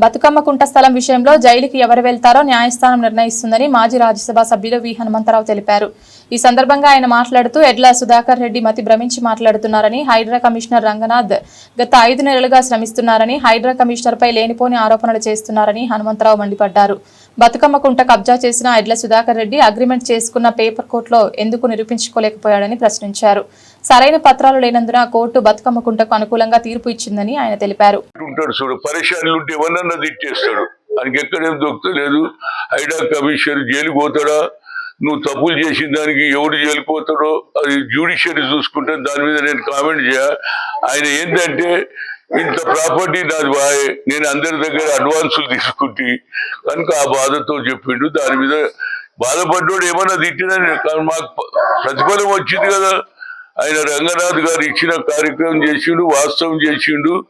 బతుకమ్మ కుంట స్థలం విషయంలో జైలుకి ఎవరు వెళ్తారో న్యాయస్థానం నిర్ణయిస్తుందని మాజీ రాజ్యసభ సభ్యులు వి. హనుమంతరావు తెలిపారు. ఈ సందర్భంగా ఆయన మాట్లాడుతూ ఎడ్ల సుధాకర్ రెడ్డి మతి భ్రమించి మాట్లాడుతున్నారని హైడ్రా కమిషనర్ రంగనాథ్ గత ఐదు నెలలుగా శ్రమిస్తున్నారని హైడ్రా కమిషనర్పై లేనిపోని ఆరోపణలు చేస్తున్నారని హనుమంతరావు మండిపడ్డారు. బతుకమ్మ కుంట కబ్జా చేసిన ఎడ్ల సుధాకర్ రెడ్డి అగ్రిమెంట్ చేసుకున్న పేపర్ కోర్టులో ఎందుకు నిరూపించుకోలేకపోయాడని ప్రశ్నించారు. సరైన పత్రాలు లేనందున కోర్టు బతుకమ్మ కుంటకు అనుకూలంగా తీర్పు ఇచ్చిందని ఆయన తెలిపారు. ఉంటాడు చూడు పరిశానులు ఉంటే ఎవరన్నా తిట్టేస్తాడు. ఆయనకి ఎక్కడేం దొరకలేదు హైడా కమిషనర్ జైలుకి పోతాడా? నువ్వు తప్పులు చేసిన దానికి ఎవడు జైలుకి అది జ్యుడిషియరీ చూసుకుంటే దాని మీద నేను కామెంట్ చేయ. ఆయన ఏంటంటే ఇంత ప్రాపర్టీ నాది బాయ్ నేను అందరి దగ్గర అడ్వాన్సులు తీసుకుంటే కనుక ఆ బాధతో చెప్పిండు. దాని మీద బాధపడ్డోడు ఏమన్నా తిట్టినా మాకు ప్రతిఫలం వచ్చింది కదా. ఆయన రంగనాథ్ గారు ఇచ్చిన కార్యక్రమం చేసిండు వాస్తవం చేసిండు.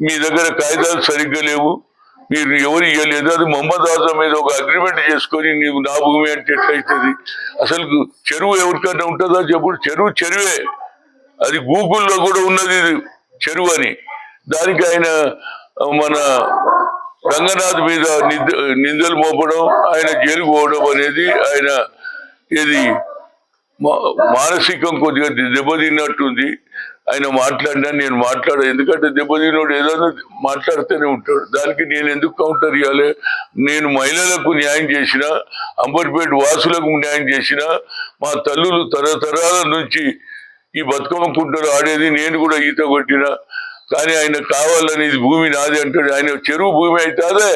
మీ దగ్గర కాగితాలు సరిగ్గా లేవు. మీరు ఎవరు ఇవ్వలేదు అది మొహమ్మద్ ఆజం మీద ఒక అగ్రిమెంట్ చేసుకొని నీవు నా భూమి అంటే ఎట్లయితుంది? అసలు చెరువు ఎవరికన్నా ఉంటుందా చెప్పుడు చెరువు చెరువే. అది గూగుల్లో కూడా ఉన్నది ఇది చెరువు అని. దానికి ఆయన మన రంగనాథ్ మీద నింద- నిందలు మోపడం ఆయన జైలుకు పోవడం అనేది ఆయన ఇది మానసికం కొద్దిగా దెబ్బతిన్నట్టుంది. ఆయన మాట్లాడినా నేను మాట్లాడ ఎందుకంటే దెబ్బతిన్నోడు ఏదైనా మాట్లాడుతూనే ఉంటాడు. దానికి నేను ఎందుకు కౌంటర్ ఇవ్వాలి నేను మహిళలకు న్యాయం చేసిన అంబర్పేట వాసులకు న్యాయం చేసిన మా తల్లులు తరతరాల నుంచి ఈ బతుకమ్మ కుంటలు ఆడేది నేను కూడా ఈత కొట్టిన. కానీ ఆయన కావాలని ఇది భూమి నాది అంటాడు. ఆయన చెరువు భూమి అయితే అదే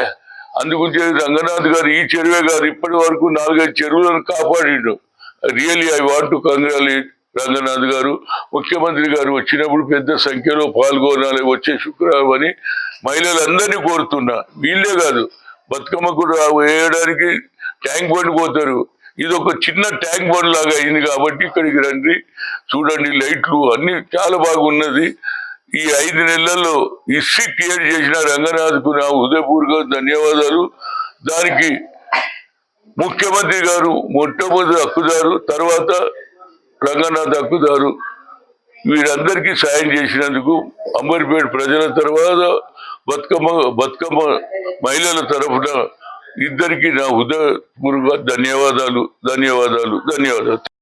అందుగురించి రంగనాథ్ గారు ఈ చెరువే గారు ఇప్పటి వరకు నాలుగైదు చెరువులను కాపాడిండు. Really I want to congratulate Ranganath garu. ముఖ్యమంత్రి గారు వచ్చినప్పుడు పెద్ద సంఖ్యలో పాల్గొనాలి వచ్చే శుక్రవారం అని మహిళలందరినీ కోరుతున్నా. వీళ్ళే కాదు బతుకమ్మకు వేయడానికి ట్యాంక్ బండ్ పోతారు ఇది ఒక చిన్న ట్యాంక్ బండ్ లాగా అయింది కాబట్టి ఇక్కడికి రండి. చూడండి లైట్లు అన్ని చాలా బాగున్నది. ఈ ఐదు నెలల్లో హిస్టరీ క్రియేట్ చేసిన రంగనాథ్కు నా హృదయపూర్వక ధన్యవాదాలు. దానికి ముఖ్యమంత్రి గారు మొట్టమొదటి హక్కుదారు తర్వాత రంగనాథ్ హక్కుదారు. వీరందరికీ సాయం చేసినందుకు అంబర్పేట ప్రజల తర్వాత బతుకమ్మ బతుకమ్మ మహిళల తరఫున ఇద్దరికి నా హృదయపూర్వక ధన్యవాదాలు ధన్యవాదాలు ధన్యవాదాలు.